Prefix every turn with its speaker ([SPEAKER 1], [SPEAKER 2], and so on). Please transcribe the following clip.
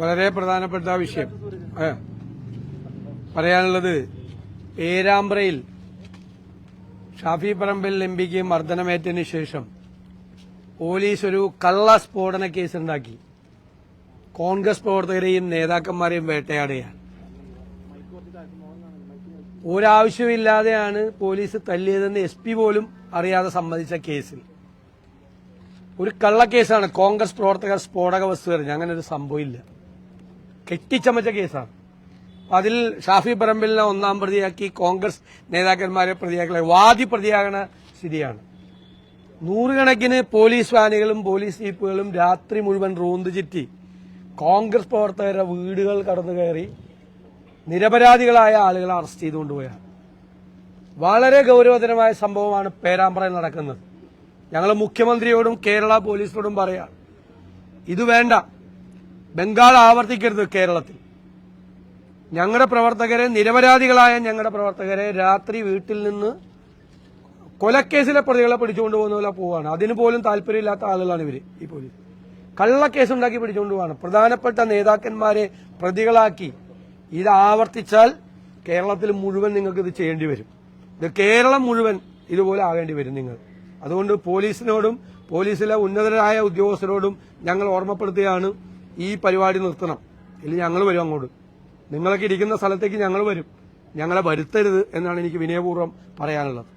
[SPEAKER 1] വളരെ പ്രധാനപ്പെട്ട വിഷയം. പറയാനുള്ളത് പേരാമ്പ്രയിൽ ഷാഫി പറമ്പിൽ എം പിക്ക് മർദ്ദനമേറ്റതിന് ശേഷം പോലീസ് ഒരു കള്ള സ്ഫോടന കേസുണ്ടാക്കി കോൺഗ്രസ് പ്രവർത്തകരെയും നേതാക്കന്മാരെയും വേട്ടയാടുകയാണ്. ഒരാവശ്യമില്ലാതെയാണ് പോലീസ് തല്ലിയതെന്ന് എസ് പി പോലും അറിയാതെ സമ്മതിച്ച കേസിൽ. ഒരു കള്ളക്കേസാണ് കോൺഗ്രസ് പ്രവർത്തകർ സ്ഫോടക വസ്തു എറിഞ്ഞ് അങ്ങനെ ഒരു സംഭവമില്ല കെട്ടിച്ചമച്ച കേസാണ്. അതിൽ ഷാഫി പറമ്പിലിനെ ഒന്നാം പ്രതിയാക്കി കോൺഗ്രസ് നേതാക്കന്മാരെ പ്രതിയാക്കി വാദി പ്രതിയാകണ സ്ഥിതിയാണ്. നൂറുകണക്കിന് പോലീസ് വാനുകളും പോലീസ് ജീപ്പുകളും രാത്രി മുഴുവൻ റോന്ത് ചുറ്റി കോൺഗ്രസ് പ്രവർത്തകരുടെ വീടുകൾ കടന്നു കയറി നിരപരാധികളായ ആളുകളെ അറസ്റ്റ് ചെയ്തുകൊണ്ടുപോയാണ് വളരെ ഗൗരവതരമായ സംഭവമാണ് പേരാമ്പ്രയിൽ നടക്കുന്നത്. ഞങ്ങൾ മുഖ്യമന്ത്രിയോടും കേരള പോലീസിനോടും പറയാം. ഇത് വേണ്ട. ബംഗാൾ ആവർത്തിക്കരുത് കേരളത്തിൽ. ഞങ്ങളുടെ പ്രവർത്തകരെ നിരപരാധികളായ ഞങ്ങളുടെ പ്രവർത്തകരെ രാത്രി വീട്ടിൽ നിന്ന് കൊലക്കേസിലെ പ്രതികളെ പിടിച്ചുകൊണ്ട് പോകുന്ന പോലെ പോവാണ്. അതിന് പോലും താല്പര്യമില്ലാത്ത ആളുകളാണ് ഇവർ ഈ പോലീസ്. കള്ളക്കേസ് ഉണ്ടാക്കി പിടിച്ചുകൊണ്ട് പോവാണ്. പ്രധാനപ്പെട്ട നേതാക്കന്മാരെ പ്രതികളാക്കി. ഇത് ആവർത്തിച്ചാൽ കേരളത്തിൽ മുഴുവൻ നിങ്ങൾക്ക് ഇത് ചെയ്യേണ്ടി വരും. ഇത് കേരളം മുഴുവൻ ഇതുപോലെ ആകേണ്ടി വരും നിങ്ങൾ. അതുകൊണ്ട് പോലീസിനോടും പോലീസിലെ ഉന്നതരായ ഉദ്യോഗസ്ഥരോടും ഞങ്ങൾ ഓർമ്മപ്പെടുത്തുകയാണ്. ഈ പരിപാടി നിർത്തണം. ഇല്ലെങ്കിൽ ഞങ്ങൾ വരും അങ്ങോട്ട്. നിങ്ങളൊക്കെ ഇരിക്കുന്ന സ്ഥലത്തേക്ക് ഞങ്ങൾ വരും. ഞങ്ങളെ വരുത്തരുത് എന്നാണ് എനിക്ക് വിനയപൂർവം പറയാനുള്ളത്.